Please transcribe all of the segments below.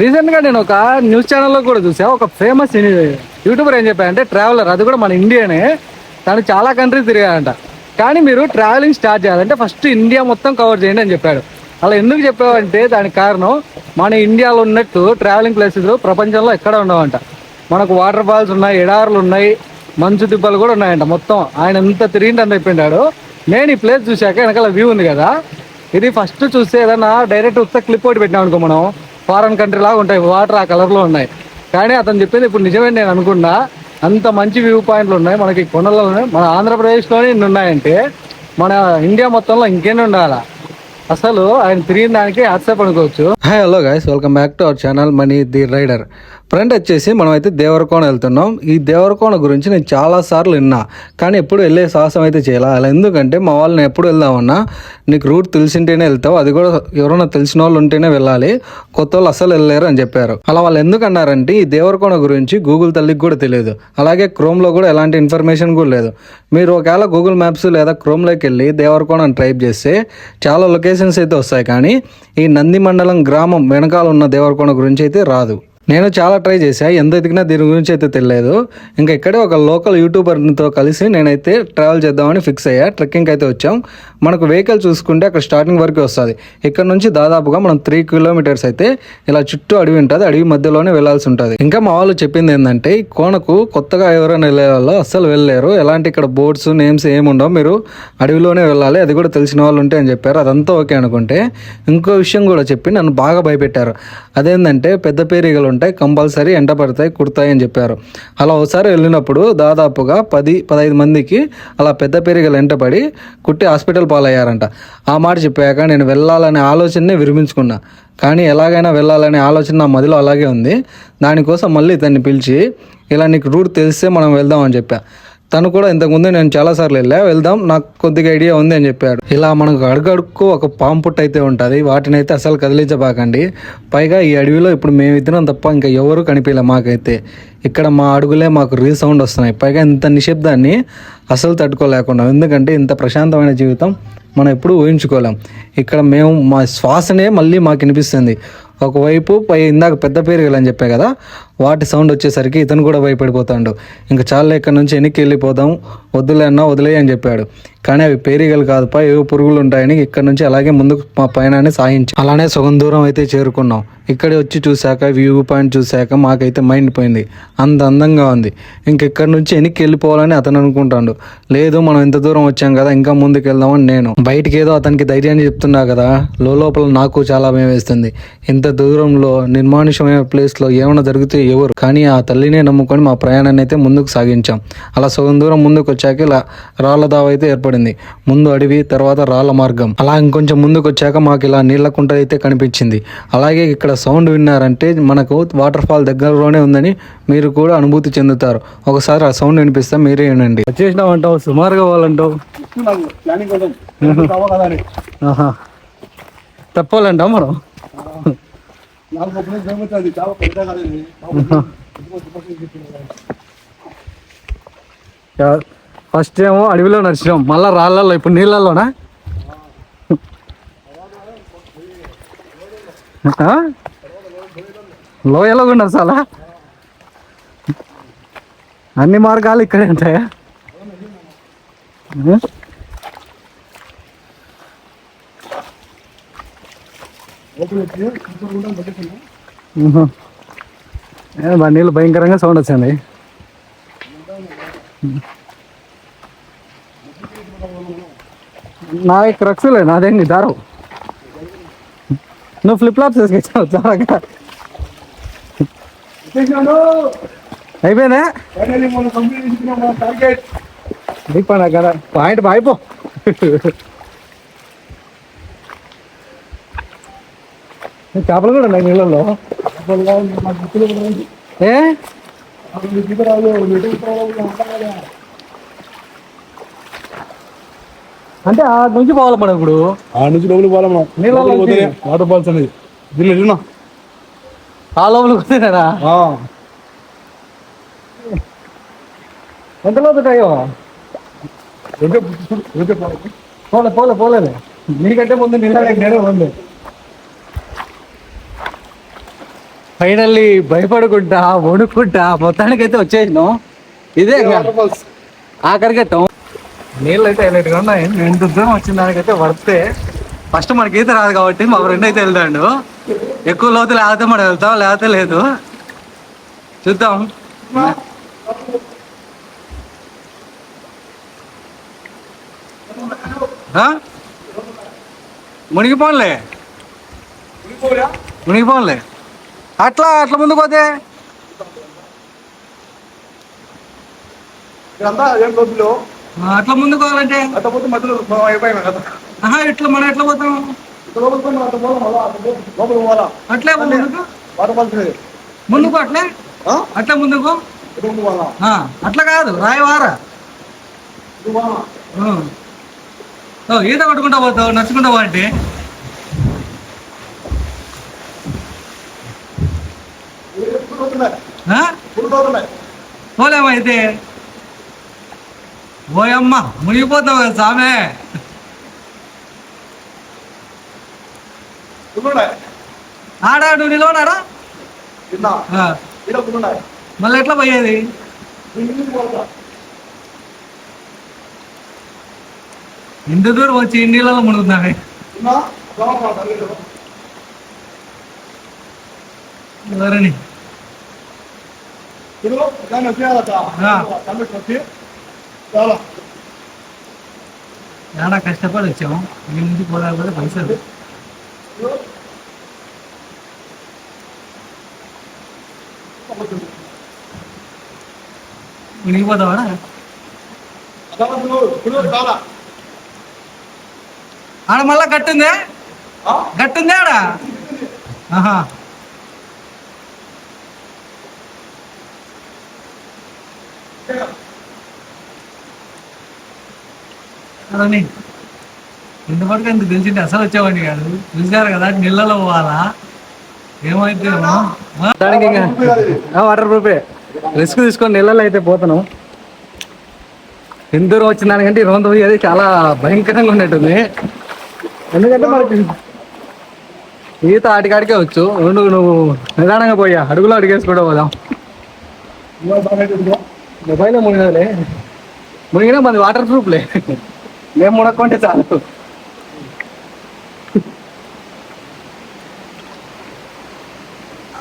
రీసెంట్గా నేను ఒక న్యూస్ ఛానల్లో కూడా చూసా ఒక ఫేమస్ యూట్యూబర్ ఏం చెప్పారంటే ట్రావెలర్ అది కూడా మన ఇండియానే తను చాలా కంట్రీస్ తిరిగాడంట. కానీ మీరు ట్రావెలింగ్ స్టార్ట్ చేయాలంటే ఫస్ట్ ఇండియా మొత్తం కవర్ చేయండి అని చెప్పాడు. అలా ఎందుకు చెప్పావంటే దానికి కారణం మన ఇండియాలో ఉన్నట్టు ట్రావెలింగ్ ప్లేసెస్ ప్రపంచంలో ఎక్కడ ఉండవంట. మనకు వాటర్ ఫాల్స్ ఉన్నాయి ఎడారులు ఉన్నాయి మంచు దిబ్బలు కూడా ఉన్నాయంట మొత్తం. ఆయన ఎంత తిరిగిండి అని చెప్పిండాడు. నేను ఈ ప్లేస్ చూశాక వెనకాల వ్యూ ఉంది కదా. ఇది ఫస్ట్ చూస్తే ఏదన్నా డైరెక్ట్ ఉత్త క్లిప్ ఒకటి పెట్టినాం అనుకో మనం. ఫారెన్ కంట్రీ లాగా ఉంటాయి వాటర్ ఆ కలర్లో ఉన్నాయి. కానీ అతను చెప్పింది ఇప్పుడు నిజమే నేను అనుకున్నా అంత మంచి వ్యూ పాయింట్లు ఉన్నాయి మనకి కొండలలో ఉన్నాయి మన ఆంధ్రప్రదేశ్లోనే ఇన్ని ఉన్నాయంటే మన ఇండియా మొత్తంలో ఇంకేనే ఉండాలా? అసలు ఆయన తిరిగిన దానికి హ్యాట్సాప్ అనుకోవచ్చు. Hi hello guys welcome back to our channel money the rider friend వచ్చేసి మనం అయితే దేవరకోణ వెళ్తున్నాం. ఈ దేవరకోణ గురించి నేను చాలా సార్లు విన్నా. కానీ ఎప్పుడు వెళ్ళే సాహసం అయితే చేయాలి? అలా ఎందుకంటే మా వాళ్ళని ఎప్పుడు వెళ్దామన్నా నీకు రూట్ తెలిసింటేనే వెళ్తావు. అది కూడా ఎవరైనా తెలిసిన వాళ్ళు ఉంటేనే వెళ్ళాలి. కొత్త వాళ్ళు అసలు వెళ్ళలేరు అని చెప్పారు. అలా వాళ్ళు ఎందుకన్నారంటే ఈ దేవరకోణ గురించి గూగుల్ తల్లికి కూడా తెలియదు. అలాగే క్రోమ్లో కూడా ఎలాంటి ఇన్ఫర్మేషన్ కూడా లేదు. మీరు ఒకవేళ గూగుల్ మ్యాప్స్ లేదా క్రోమ్లోకి వెళ్ళి దేవరకోణ అని టైప్ చేస్తే చాలా లొకేషన్స్ అయితే వస్తాయి. కానీ ఈ నంది మండలం గ్రామం వెనకాల ఉన్న దేవరకోణ గురించి అయితే రాదు. నేను చాలా ట్రై చేశా. ఎంత ఎదిగినా దీని గురించి అయితే తెలియలేదు ఇంకా ఇక్కడే ఒక లోకల్ యూట్యూబర్తో కలిసి నేనైతే ట్రావెల్ చేద్దామని ఫిక్స్ అయ్యా. ట్రెక్కింగ్ అయితే వచ్చాం. మనకు వెహికల్ చూసుకుంటే అక్కడ స్టార్టింగ్ వరకు వస్తుంది. ఇక్కడ నుంచి దాదాపుగా మనం త్రీ కిలోమీటర్స్ అయితే ఇలా చుట్టూ అడవి ఉంటుంది. అడవి మధ్యలోనే వెళ్ళాల్సి ఉంటుంది. ఇంకా మా వాళ్ళు చెప్పింది ఏంటంటే ఈ కోనకు కొత్తగా ఎవరైనా వెళ్ళే వాళ్ళు అస్సలు వెళ్ళలేరు. ఎలాంటి ఇక్కడ బోర్డ్స్ నేమ్స్ ఏమి ఉండవు. మీరు అడవిలోనే వెళ్ళాలి. అది కూడా తెలిసిన వాళ్ళు ఉంటే అని చెప్పారు. అదంతా ఓకే అనుకుంటే ఇంకో విషయం కూడా చెప్పి నన్ను బాగా భయపెట్టారు. అదేంటంటే పెద్ద పేరీగలు ఉంటాయి కంపల్సరీ ఎంట పడతాయి కుడతాయి అని చెప్పారు. అలా ఒకసారి వెళ్ళినప్పుడు దాదాపుగా పది పదహైదు మందికి అలా పెద్ద పెరిగలు ఎంటపడి కుట్టి హాస్పిటల్ పాలయ్యారంట. ఆ మాట చెప్పాక నేను వెళ్ళాలనే ఆలోచననే విరమించుకున్నా. కానీ ఎలాగైనా వెళ్ళాలనే ఆలోచన నా మదిలో అలాగే ఉంది. దానికోసం మళ్ళీ ఇతన్ని పిలిచి ఇలా నీకు రూట్ తెలిస్తే మనం వెళ్దామని చెప్పా. తను కూడా ఇంతకుముందు నేను చాలాసార్లు వెళ్ళా వెళ్దాం నాకు కొద్దిగా ఐడియా ఉంది అని చెప్పాడు. ఇలా మనకు అడుగడుక్కు ఒక పాము పుట్టు అయితే ఉంటుంది వాటిని అయితే అసలు కదిలించబాకండి. పైగా ఈ అడవిలో ఇప్పుడు మేము ఇద్దరం తప్ప ఇంకా ఎవరు కనిపించలే మాకైతే. ఇక్కడ మా అడుగులే మాకు రీసౌండ్ వస్తున్నాయి. పైగా ఇంత నిశ్శబ్దాన్ని అసలు తట్టుకోలేకుండా ఎందుకంటే ఇంత ప్రశాంతమైన జీవితం మనం ఎప్పుడు ఊహించుకోలేం. ఇక్కడ మేము మా శ్వాసనే మళ్ళీ మాకు వినిపిస్తుంది. ఒకవైపు పై ఇందాక పెద్ద పేరుగలు అని చెప్పే కదా వాటి సౌండ్ వచ్చేసరికి ఇతను కూడా భయపడిపోతాడు. ఇంకా చాలా ఇక్కడ నుంచి వెనక్కి వెళ్ళిపోదాం వద్దులే అన్నా వదిలే అని చెప్పాడు. కానీ అవి పేరిగలు కాదు పై ఏవో పురుగులు ఉంటాయని ఇక్కడ నుంచి అలాగే ముందుకు మా పయనాన్ని సాగించి. అలానే సగం దూరం అయితే చేరుకున్నాం. ఇక్కడ వచ్చి చూశాక వ్యూ పాయింట్ చూశాక మాకైతే మైండ్ పోయింది. అంత అందంగా ఉంది. ఇంకెక్కడి నుంచి వెనక్కి వెళ్ళిపోవాలని అతను అనుకుంటాడు. లేదు మనం ఇంత దూరం వచ్చాం కదా ఇంకా ముందుకు వెళ్దామని నేను. బయటికి ఏదో అతనికి ధైర్యాన్ని చెప్తున్నా కదా లోపల నాకు చాలా భయం వేస్తుంది. ఇంత దూరంలో నిర్మానుషమైన ప్లేస్లో ఏమైనా జరిగితే ఎవరు? కానీ ఆ తల్లినే నమ్ముకొని మా ప్రయాణాన్ని అయితే ముందుకు సాగించాం. అలా సగం దూరం ముందుకు వచ్చాక ఇలా రాళ్ళ దావ అయితే ఏర్పడింది. ముందు అడవి తర్వాత రాళ్ళ మార్గం. అలా ఇంకొంచెం ముందుకు వచ్చాక మాకు ఇలా నీళ్ళ కుంట అయితే కనిపించింది. అలాగే ఇక్కడ సౌండ్ విన్నారంటే మనకు వాటర్ ఫాల్ దగ్గరలోనే ఉందని మీరు కూడా అనుభూతి చెందుతారు. ఒకసారి ఆ సౌండ్ వినిపిస్తే మీరే వినండి. వచ్చేసినామంటావు సుమారుగా వాళ్ళంటావు. తప్పాలంటావు మనం ఫస్ట్ ఏమో అడవిలో నడిచినాం. మళ్ళా రాళ్ళల్లో ఇప్పుడు నీళ్ళల్లోనా? లోయలో కూడా నడచాలా అన్ని మార్గాలు ఇక్కడే ఉంటాయా? ఆ? ఊహు. ఏ, బా నీళ్ళు భయంకరంగా సౌండ్ వచ్చింది. నా క్రక్స్లే నాదేంటి దారం? నువ్వు ఫ్లిప్ ఫ్లాప్స్ వేసుకొచ్చావు చాలా అయిపోయిందా? ఫైనల్లీ మనం కంప్లీట్ చేసుకున్నాం మన టార్గెట్ అయిపోయినా కదా పాయింట్ బాయిపో చేపలు కూడా ఉన్నాయి నీళ్ళల్లో. ఏ. అంటే ఆ నుంచి పోవాలి మనం ఇప్పుడు ఆ నుంచి లోపలికి పోవాలి మనం నీళ్ళలో వాటర్ ఫాల్స్ అనేది దీనిలో ఎదురునా? ఆ లోపలికి వస్తేనేనా ఆ ఎంత లోతుంటాయో వెంటే చూడు, వెంటే పోవాలి. పోలే పోలే పోలేదు నీకంటే ముందు నిన్న నేనే ఉంది ఫైనల్లీ భయపడుకుంటా వణుకుంటా మొత్తానికైతే వచ్చేసినాం. ఇదే ఇంకా ఆఖరికి నీళ్ళు అయితే వెళ్ళేట్టుగా ఉన్నాయి. ఎంత దూరం వచ్చిన దానికైతే పడితే ఫస్ట్ మనకి ఈత రాదు కాబట్టి మా ఫ్రెండ్ అయితే వెళ్తాడు. ఎక్కువ లోతు లేకపోతే మనం వెళ్తాం లేకపోతే లేదు. చూద్దాం. ఆ? మునిగిపోన్లే. మునిగిపోన్లే. అట్లా అట్లా ముందుకు పోతే? అట్లా ముందుకు పోవాలంటే? అట్లా పోతే మధ్యలో మనం ఎట్లా మనం ఎట్లా పోతాం? ఇట్లా అట్లా ముందుకు. అట్లే? ఆ? అట్లా ముందుకు? అట్లా కాదు రాయవారా? ఈత కొట్టుకుంటా పోతావు నడుచుకుంటా పోండి ఇప్పుడు పోతున్నాయి. ఇప్పుడు పోతున్నాయి పోలేమా అయితే ఓయమ్మ మునిగిపోతావు కదా సామె. ఆడా నువ్వు ఉన్నాయి మళ్ళీ ఎట్లా పోయేది? ఇంత దూరం వచ్చి నీళ్ళలో లేదు. ఎవరని? ఇప్పుడు దాన్ని వచ్చేయాలట ఆ. కమిటీ వచ్చి చాలా చాలా కష్టపడి వచ్చాము మీ నుంచి పోదాలి కూడా పైసలు మునిగిపోతావాడా ఇప్పుడు చాలా ఆడ మళ్ళా గట్టుందే గట్టుందే ఆడ ఆహా అదని ఇంతవరకు ఎందుకు తెలిసింటే అసలు వచ్చేవాడిని కాదు. చూసారు కదా నీళ్ళలో పోవాలా? ఏమైతే వాటర్ ప్రూఫే. రిస్క్ తీసుకొని నీళ్ళలో అయితే పోతాను ఎంత దూరం వచ్చిన దానికంటే రొంత పోయేది చాలా భయంకరంగా ఉన్నట్టుంది. ఎందుకంటే మనకి ఈత ఆటికాడికే వచ్చు. నువ్వు నువ్వు నిదానంగా పోయా అడుగులో అడిగేసి కూడా పోదాం మొబైల్ మునిగలే మునిగినా మనది వాటర్ ప్రూఫ్లే మేము మునక్కుంటే చాలు.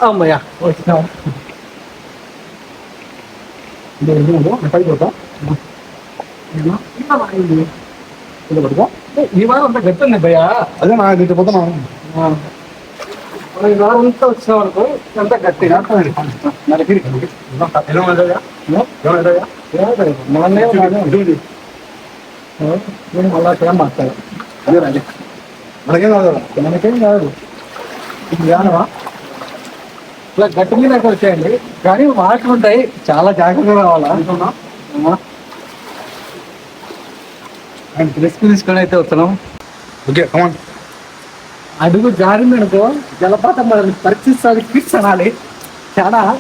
అమ్మయ్యా వచ్చినాం. పైకి పోతా. ఈ వారం అంతా గట్టుంది భయ్యా అదే నా ఇటు పోతున్నాం ఈ వారం అంతా వచ్చినాం అనుకో అంతా గట్టిగా నలిగిరి మళ్ళా సేమ్ మాట్లాడు మనకేం కాదు మనకేం కాదు. జ్ఞానమా? ఇట్లా గట్టి మీద అక్కడ వచ్చాయండి. కానీ వాటర్ ఉంటాయి. చాలా జాగ్రత్తగా రావాలా? రిస్క్ తీసుకొని అయితే వస్తున్నాం. ఓకే కమాన్ అడుగు జారింది అనుకో జలపాతం మనల్ని పరిస్థితి ఫిక్స్ అనాలి. చాలా.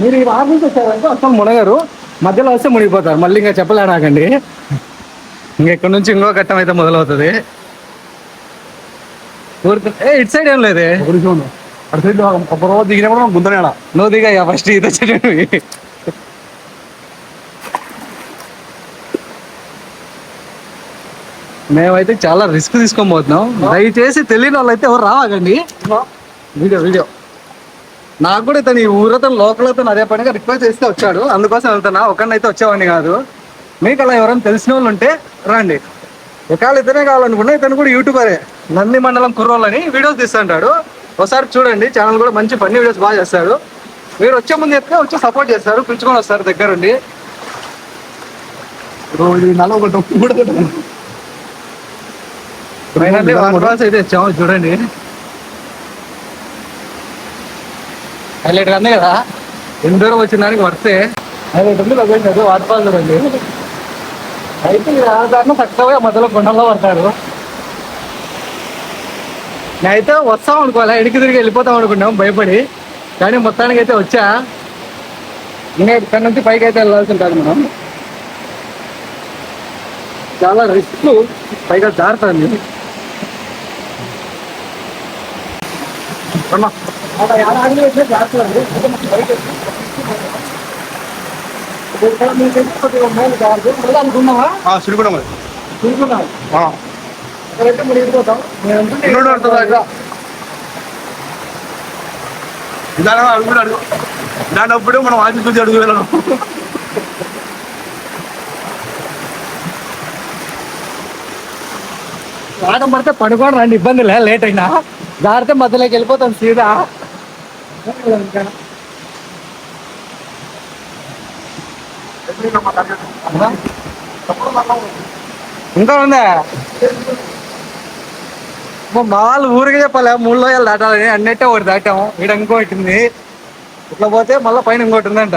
మీరు ఈ వారం నుంచి వచ్చారంటే అసలు మునగరు. మధ్యలో వస్తే మునిగిపోతారు. మళ్ళీ ఇంకా చెప్పలేడాకండి ఇంకెక్కడి నుంచి ఇంకో ఘట్టం అయితే మొదలవుతుంది. ఊరికి ఏ ఇటు సైడ్ ఏం లేదే. అటు సైడ్ ఒక రోజు దిగినప్పుడు మనం గుంతనేడా నువ్వు దిగా ఫస్ట్ ఈత చెట్టు మేమైతే చాలా రిస్క్ తీసుకొని పోతున్నాం. దయచేసి తెలియని వాళ్ళైతే ఎవరు రావాగండి వీడియో వీడియో. నాకు కూడా ఇతను ఈ ఊరతను లోకల్ అతను అదే పనిగా రిక్వెస్ట్ చేస్తే వచ్చాడు. అందుకోసం వెళ్తున్నా. ఒకరినైతే వచ్చేవాడిని కాదు. మీకు అలా ఎవరైనా తెలిసిన వాళ్ళు ఉంటే రండి. ఒకవేళ ఇతనే కావాలనుకున్నా ఇతను కూడా యూట్యూబరే నంది మండలం కుర్రోళ్ళని వీడియోస్ తీస్తుంటాడు. ఒకసారి చూడండి ఛానల్ కూడా మంచి ఫన్నీ వీడియోస్ బాగా చేస్తాడు. మీరు వచ్చే ముందు చెప్తే వచ్చి సపోర్ట్ చేస్తారు పిలుచుకొని వస్తారు దగ్గరుండి. ఫాల్స్ అయితే వచ్చాము చూడండి. హైలైట్ అంది కదా? ఎన్ని దూరం వచ్చిన దానికి వస్తే హైలైట్ ఉంది అది వాటర్ చూడండి అయితే ఈ రాజధాని చక్కగా మధ్యలో కొండల్లో పడతారు. నేనైతే వస్తాం అనుకోవాలి ఎడికి తిరిగి వెళ్ళిపోతాం అనుకున్నాం భయపడి. కానీ మొత్తానికి అయితే వచ్చా. ఇంకా ఇక్కడ నుంచి పైకి అయితే వెళ్ళాల్సి ఉంటుంది మనం. చాలా రిస్క్ పైగా జారుతుంది జారుతుంది అలా ఎలా అడుగు అడుగు. మనం ఆచి చూసి అడుగు వెళ్ళడం వాడడం పడితే పడుకోవడం రండి ఇబ్బంది లే లేట్ అయినా. దారితే మధ్యలోకి వెళ్ళిపోతాం సీదా. ఇంకా ఉందా మా వాళ్ళు ఊరికి చెప్పాలి మూడు రోజులు దాటాలని అన్నట్టే ఒకటి దాటాము. ఇక్కడ ఇంకోటి ఉంది. ఇట్లా పోతే మళ్ళీ పైన ఇంకోటి ఉందంట.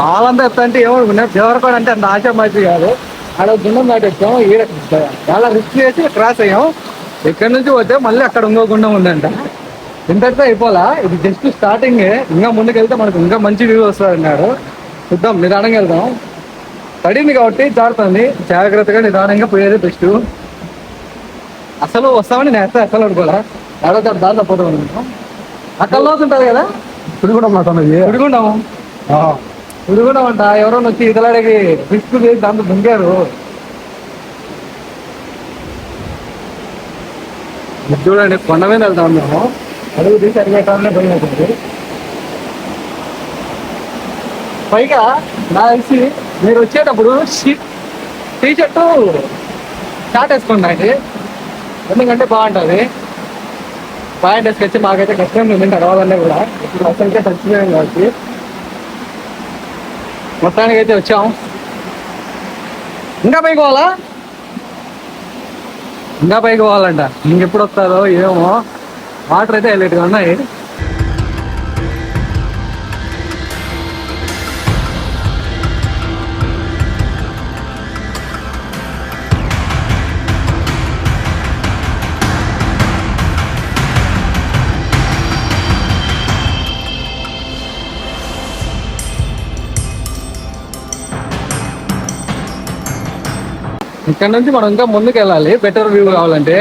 మాలంతా ఎత్తా అంటే ఏమనుకున్నా దేవరకోడ అంటే అంత ఆశ మంచి కాదు. ఆడ గుండం దాటొచ్చాం ఈడ చాలా రిస్క్ చేసి క్రాస్ అయ్యాం ఇక్కడ నుంచి పోతే మళ్ళీ అక్కడ ఇంకో గుండం ఉందంట. ఇంతటితో అయిపోలా? ఇది జస్ట్ స్టార్టింగ్ ఇంకా ముందుకు వెళ్తే మనకు ఇంకా మంచి వ్యూ వస్తుంది అన్నాడు చూద్దాం నిదానంగా వెళ్దాం. పడింది కాబట్టి జారుతుంది. జాగ్రత్తగా నిదానంగా పోయేది బెస్ట్ అసలు వస్తామని నేను అయితే అసలు అనుకోలే. ఏడో దారి తప్పదు అక్కడ లోతు ఉంటుంది కదా? సిరిగుణం నా తనది ఉడుకుంటాము ఎవరైనా వచ్చి ఇతలాడికి బిస్కు చేసి దాంతో దుంకారు. చూడండి కొండ మీద వెళ్తాం మేము. అడుగు తీసి అడిగేటానే భయం అవుతుంది పైగా నా తెలిసి మీరు వచ్చేటప్పుడు టీ షర్టు షార్ట్ వేసుకోండి ఎందుకంటే బాగుంటుంది. పాయింట్ వేసుకొచ్చి మాకైతే కష్టం ఉంది తర్వాత కూడా. ఇప్పుడు అసలుకే చచ్చిపోయాం కాబట్టి. మొత్తానికి అయితే వచ్చాం ఇంకా పైకి పోవాలా? ఇంకా పైకి పోవాలంట. ఇంకెప్పుడు వస్తారో ఏమో. వాటర్ అయితే హైలైట్గా ఉన్నాయి. ఇక్కడ నుంచి మనం ఇంకా ముందుకు వెళ్ళాలి బెటర్ వ్యూ కావాలంటే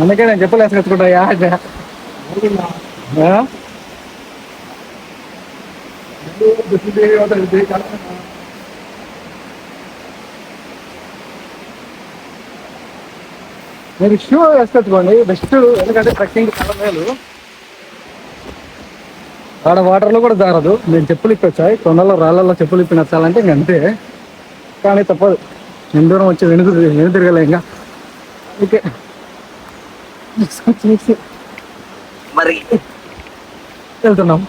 అందుకే నేను చెప్పలు వేసుకొచ్చుకుంటా యా ఆ? మీరు షూ వేసుకొచ్చుకోండి బెస్ట్ ఎందుకంటే ట్రెక్కింగ్ చాలా మేలు. ఆడ వాటర్లో కూడా జారదు. నేను చెప్పులు ఇప్పొచ్చాయి కొండలో రాళ్ళలో చెప్పులు ఇప్పి నచ్చాలంటే ఇంక అంతే. కానీ తప్పదు. ఎంత దూరం వచ్చి వెనుక వెను తిరగలే ఇంకా. ఓకే మరి వెళ్తున్నాం.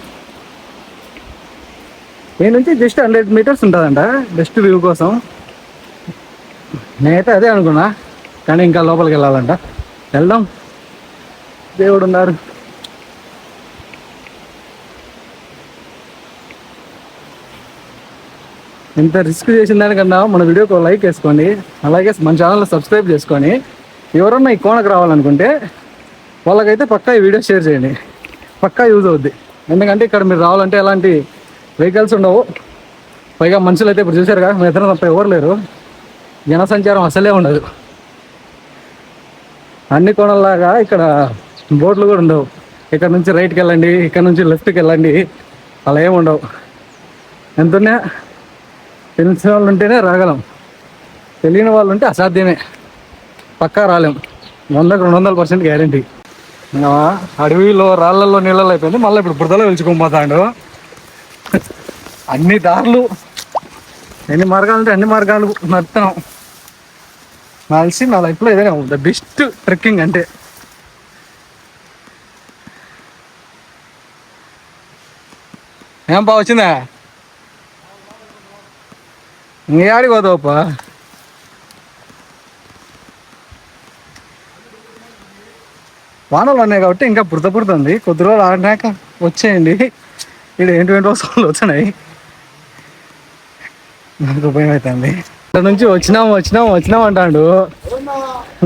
నేను నుంచి జస్ట్ హండ్రెడ్ మీటర్స్ ఉంటుందంట బెస్ట్ వ్యూ కోసం. నేనైతే అదే అనుకున్నా. కానీ ఇంకా లోపలికి వెళ్ళాలంట. వెళ్దాం. దేవుడు ఉన్నారు ఇంత రిస్క్ చేసిన దానికన్నా మన వీడియోకి లైక్ వేసుకోండి. అలాగే మన ఛానల్ని సబ్స్క్రైబ్ చేసుకొని ఎవరన్నా ఈ కోనకు రావాలనుకుంటే వాళ్ళకైతే పక్కా ఈ వీడియో షేర్ చేయండి. పక్కా యూజ్ అవుద్ది. ఎందుకంటే ఇక్కడ మీరు రావాలంటే ఎలాంటి వెహికల్స్ ఉండవు. పైగా మనుషులు అయితే ఇప్పుడు చూసారుగా మీ ఇద్దరు తప్ప ఎవరు లేరు. జనసంచారం అసలే ఉండదు. అన్ని కోణాల్లాగా ఇక్కడ బోట్లు కూడా ఉండవు. ఇక్కడ నుంచి రైట్కి వెళ్ళండి ఇక్కడ నుంచి లెఫ్ట్కి వెళ్ళండి. అలా ఏమి ఉండవు. ఎంతున్నా తెలిసిన వాళ్ళు ఉంటేనే రాగలం. తెలియని వాళ్ళు ఉంటే అసాధ్యమే. పక్కా రాలేం. వందకు రెండు వందల పర్సెంట్ గ్యారంటీ. అడవిలో రాళ్ళల్లో నీళ్ళలో అయిపోయింది. మళ్ళీ ఇప్పుడు బురదలో వెలుచుకోపోతాడు అన్ని దారులు. ఎన్ని మార్గాలు అంటే అన్ని మార్గాలు నడుతున్నాం కలిసి నా లైఫ్లో ఏదైనా ద బెస్ట్ ట్రెక్కింగ్ అంటే. ఏం బా వచ్చిందా? ఇంక ఆడికి వానలు ఉన్నాయి కాబట్టి ఇంకా బురద బురద ఉంది కొద్ది రోజులు ఆడినాక వచ్చేయండి. ఇక్కడ ఏంటి ఏంటి వస్తువులు వచ్చినాయి నాకు భయం అవుతుంది. ఇక్కడ నుంచి వచ్చినాం వచ్చినాం వచ్చినాం అంటాడు.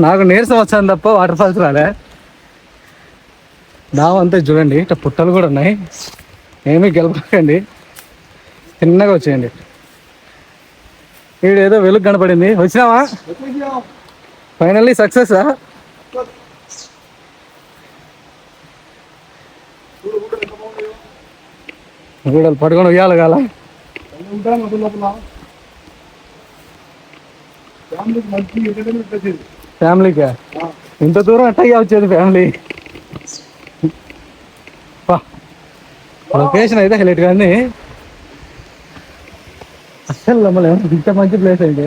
నాకు నీరసం వచ్చాను తప్ప వాటర్ ఫాల్స్ రాలే. దావంతా చూడండి. ఇట్లా పుట్టలు కూడా ఉన్నాయి. ఏమీ గెలపకండి. చిన్నగా వచ్చేయండి. వీడు ఏదో వెలుగు కనపడింది. వచ్చినావా? ఫైనల్లీ సక్సెస్ గూడలు పడుకొని ఉయ్యాలి కాల ఫ్యామిలీకా ఇంత దూరం అట్టయ్యా వచ్చేది ఫ్యామిలీ లొకేషన్ అయితే హెలెట్ కానీ అసలు మమ్మల్ని ఇంత మంచి ప్లేస్ అయితే?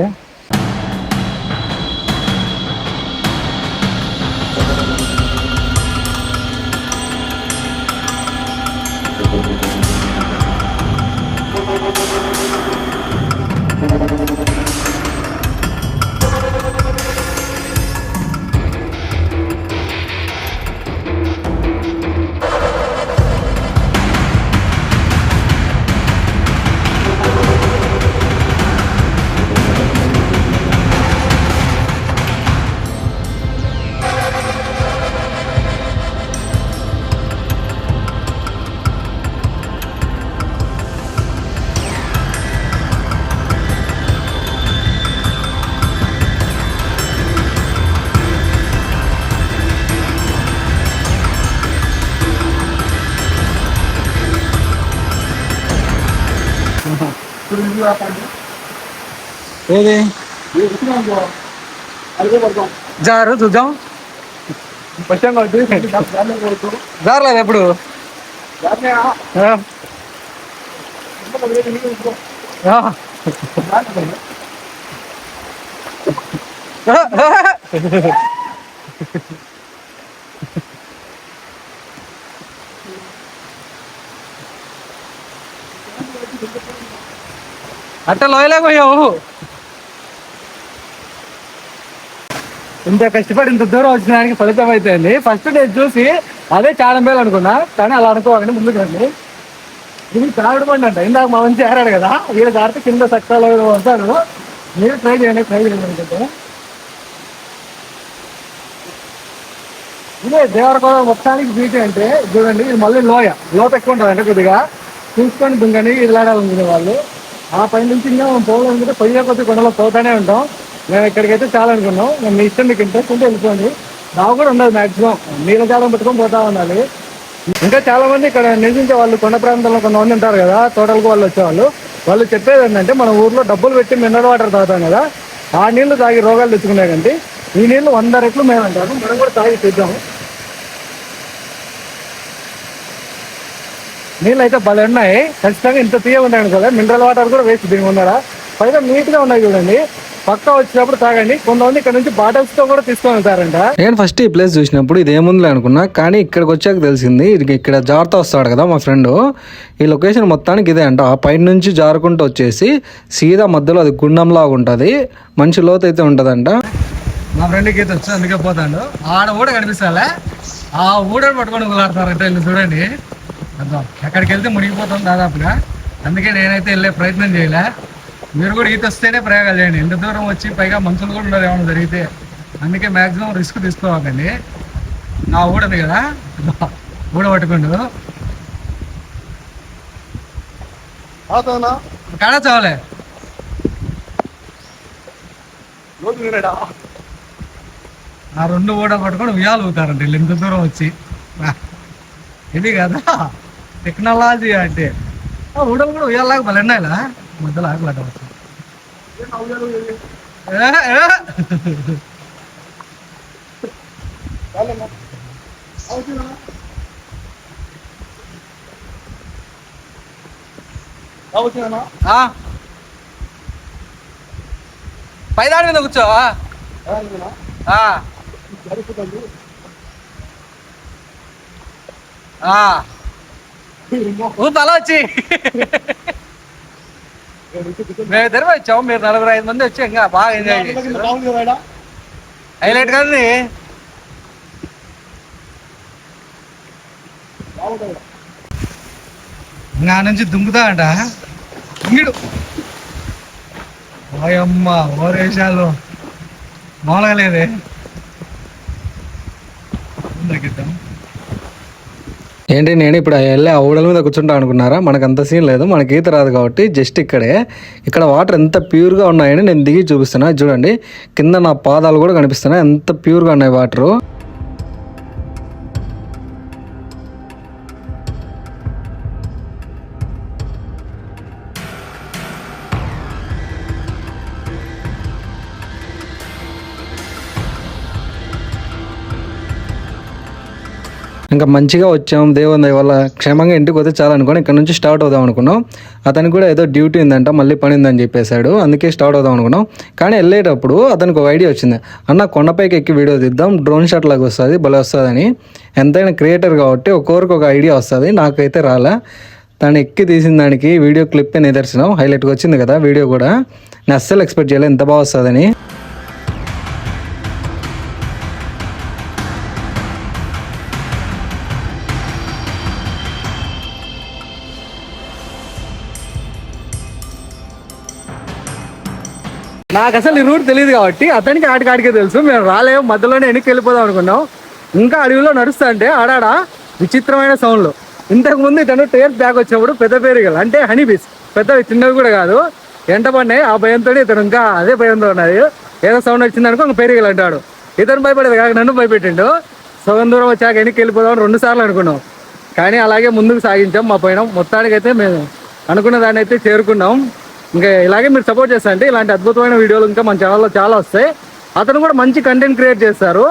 ఏది ఇది వచ్చినాం బ్రో. అడిగే పడతాం జారు చూద్దాం వచ్చాం కాబట్టి ఫ్యామిలీ కొడుకు జారలేదు ఎప్పుడు ఫ్యామిలీ ఆ, ఎంత పదివేలు నీళ్ళు ఉంచుకో. ఆ, ఫ్యామిలీ ఆ, ఆ. అట్ట లోయలేక పోయావు. ఇంత కష్టపడి ఇంత దూరం వచ్చినానికి ఫలితం అవుతుంది ఫస్ట్ డే చూసి అదే చాడంబేలు అనుకున్నా కానీ అలా అనుకోవాలని ముందుకు రండి. ఇది చావిడి అంట. ఇందాక మా మంచి ఏరాడు కదా వీళ్ళ జాగ్రత్త కింద సక్సాలో వస్తాడు. మీరు ట్రై చేయండి ట్రై చేయండి అనుకుంటే ఇదే దేవరకోట మొత్తానికి బీచ్ అంటే చూడండి ఇది మళ్ళీ లోయ. లోత ఎక్కువ ఉంటుంది అంటే కొద్దిగా. చూసుకొని దుంగని ఇలాడాలనుకునే వాళ్ళు ఆ పై నుంచి ఇంకా మనం పోవాలనుకుంటే పొయ్యే కొద్ది కొండలో పోతానే ఉంటాం. మేము ఇక్కడికైతే చాలా అనుకున్నాం. మేము మీ ఇష్టం మీకు ఇంట్రెస్ట్ ఉంటే వెళ్ళిపోండి. దావు కూడా ఉండదు మాక్సిమం. నీళ్ళ జాలం పెట్టుకొని పోతా ఉండాలి. ఇంకా చాలా మంది ఇక్కడ నివసించే వాళ్ళు కొండ ప్రాంతంలో కొంతమంది ఉంటారు కదా తోటలకు వాళ్ళు వచ్చేవాళ్ళు. వాళ్ళు చెప్పేది ఏంటంటే మన ఊర్లో డబ్బులు పెట్టి మినరల్ వాటర్ తాగుతాం కదా. ఆ నీళ్ళు తాగి రోగాలు తెచ్చుకునే కంటే ఈ నీళ్ళు వంద రెట్లు మేము అంటారు మనం కూడా తాగి చూద్దాము నీళ్ళు అయితే భలే ఉన్నాయి. ఖచ్చితంగా ఇంత తీయ ఉన్నాయి కదా మినరల్ వాటర్ కూడా వేస్ట్ దీని ఉన్నారా పైగా నీట్గా ఉన్నాయి చూడండి. పక్కా వచ్చినప్పుడు తాగండి. కొంతమంది ఇక్కడ నుంచి బాటిల్స్తో కూడా తీసుకొని వెళ్తారంట. నేను ఫస్ట్ ఈ ప్లేస్ చూసినప్పుడు ఇది ఏముందిలే అనుకున్నా కానీ ఇక్కడికి వచ్చాక తెలిసింది ఇది ఇక్కడ జారుతూ వస్తాడు కదా మా ఫ్రెండ్ ఈ లొకేషన్ మొత్తానికి ఇదే అంట. ఆ పైన నుంచి జారుకుంటూ వచ్చేసి సీదా మధ్యలో అది గుండంలాగా ఉంటుంది. మంచి లోతు అయితే ఉంటుందంట. మా ఫ్రెండ్కి అయితే వచ్చి అందుకే పోతాడు. ఆడ ఊడ కనిపిస్తాలే. ఆ ఊడని పట్టుకొని ఊలాడతారంటే వీళ్ళు చూడండి. అర్థం. ఎక్కడికి వెళ్తే మునిగిపోతాం దాదాపుగా. అందుకే నేనైతే వెళ్ళే ప్రయత్నం చేయలే. మీరు కూడా ఈత వస్తేనే ప్రయోగాలు చేయండి. ఎంత దూరం వచ్చి పైగా మనుషులు కూడా ఉండదు ఏమైనా జరిగితే. అందుకే మాక్సిమం రిస్క్ తీసుకోవాలండి నా ఊడది కదా. ఊడ పట్టుకోండు. కాడా చావలే? ఆ రెండు ఊడ పట్టుకొని ఉయ్యాలు వీళ్ళు ఎంత దూరం వచ్చి. ఇది కదా. టెక్నాలజీ అంటే. ఊడలు కూడా ఉయ్యాలాగా భలే ఉన్నాయిలా. మధ్యలో ఆకులాట వస్తుంది పైదాడి మీద కూర్చోవా? ఆ, జరుగుతుంది. ఆ. ఏమో. ఊ తల వచ్చి. మేము ఇద్దరు వచ్చాము మీరు నలుగురు ఐదు మంది వచ్చి ఇంకా బాగా ఎంజాయ్ చేసి హైలైట్ కదండి నా. నుంచి దుంకుతా అంట. ఇంగిడు ఓయమ్మ ఓరేషాలు మామూలుగా లేదే. ఏంటి నేను ఇప్పుడు వెళ్ళి ఆ మీద కూర్చుంటా అనుకున్నారా? మనకు అంత సీన్ లేదు మనకి ఈత రాదు కాబట్టి జస్ట్ ఇక్కడే. ఇక్కడ వాటర్ ఎంత ప్యూర్గా ఉన్నాయని నేను దిగి చూపిస్తున్నా. చూడండి కింద నా పాదాలు కూడా కనిపిస్తున్నాయి. ఎంత ప్యూర్గా ఉన్నాయి వాటరు. ఇంకా మంచిగా వచ్చాం దేవుని దయ వల్ల క్షేమంగా ఇంటికి వస్తే చాలా అనుకోని ఇక్కడ నుంచి స్టార్ట్ అవుదాం అనుకున్నాం. అతనికి కూడా ఏదో డ్యూటీ ఉందంట మళ్ళీ పని ఉందని చెప్పేశాడు. అందుకే స్టార్ట్ అవుదాం అనుకున్నాం. కానీ వెళ్ళేటప్పుడు అతనికి ఒక ఐడియా వచ్చింది. అన్న కొండపైకి ఎక్కి వీడియో తీద్దాం డ్రోన్ షాట్ లాగా వస్తుంది భలే వస్తుందని. ఎంతైనా క్రియేటర్ కాబట్టి ఒక్కొక్కరికి ఒక ఐడియా వస్తుంది. నాకైతే రాలే. తను ఎక్కి తీసిన దానికి వీడియో క్లిప్ నిదర్శనం. హైలైట్గా వచ్చింది కదా వీడియో కూడా. నేను అస్సలు ఎక్స్పెక్ట్ చేయలేదు ఎంత బాగా వస్తుందని. నాకు అసలు ఈ రూట్ తెలియదు కాబట్టి అతనికి ఆడికాడికే తెలుసు. మేము రాలేము మధ్యలోనే వెనక్కి వెళ్ళిపోదాం అనుకున్నాం. ఇంకా అడవిలో నడుస్తా అంటే ఆడాడ? విచిత్రమైన సౌండ్లు ఇంతకు ముందు ఇతను టేర్ బ్యాగ్ వచ్చినప్పుడు పెద్ద పేరుగలు అంటే హనీ బీస్ పెద్దవి చిన్నవి కూడా కాదు. ఎంట పడినాయి ఆ భయంతో ఇతను ఇంకా అదే భయంతో ఉన్నది. ఏదో సౌండ్ వచ్చిందనుకో ఇంకా పేరుగలు అంటాడు. ఇతను భయపడేది కాక నన్ను భయపెట్టిండు. సగం దూరం వచ్చాక వెనక్కి వెళ్ళిపోదాం రెండు సార్లు అనుకున్నాం. కానీ అలాగే ముందుకు సాగించాం మా పైన మొత్తానికైతే మేము అనుకున్న దాన్ని అయితే చేరుకున్నాం. ఇంకా ఇలాగే మీరు సపోర్ట్ చేస్తారంటే ఇలాంటి అద్భుతమైన వీడియోలు ఇంకా మన ఛానల్లో చాలా వస్తాయి. అతను కూడా మంచి కంటెంట్ క్రియేట్ చేస్తారు.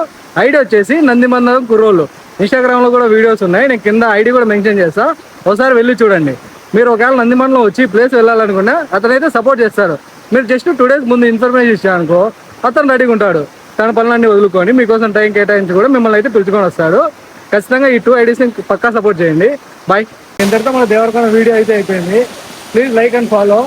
ఐడి వచ్చేసి నందిమందరం కుర్రోళ్ళు. ఇన్స్టాగ్రామ్లో కూడా వీడియోస్ ఉన్నాయి. నేను కింద ఐడి కూడా మెన్షన్ చేస్తాను ఒకసారి వెళ్ళి చూడండి. మీరు ఒకవేళ నందిమండలం వచ్చి ప్లేస్ వెళ్ళాలనుకున్నా అతనైతే సపోర్ట్ చేస్తారు. మీరు జస్ట్ టూ డేస్ ముందు ఇన్ఫర్మేషన్ ఇచ్చారనుకో అతను రెడీగా ఉంటాడు. తన పనులన్నీ వదులుకొని మీకోసం టైం కేటాయించి కూడా మిమ్మల్ని అయితే పిలుచుకొని వస్తాడు. ఖచ్చితంగా ఈ టూ ఐడీస్ని పక్కా సపోర్ట్ చేయండి. బాయ్ ఇంతటితో మన దేవరకొండ వీడియో అయితే అయిపోయింది. Please like and follow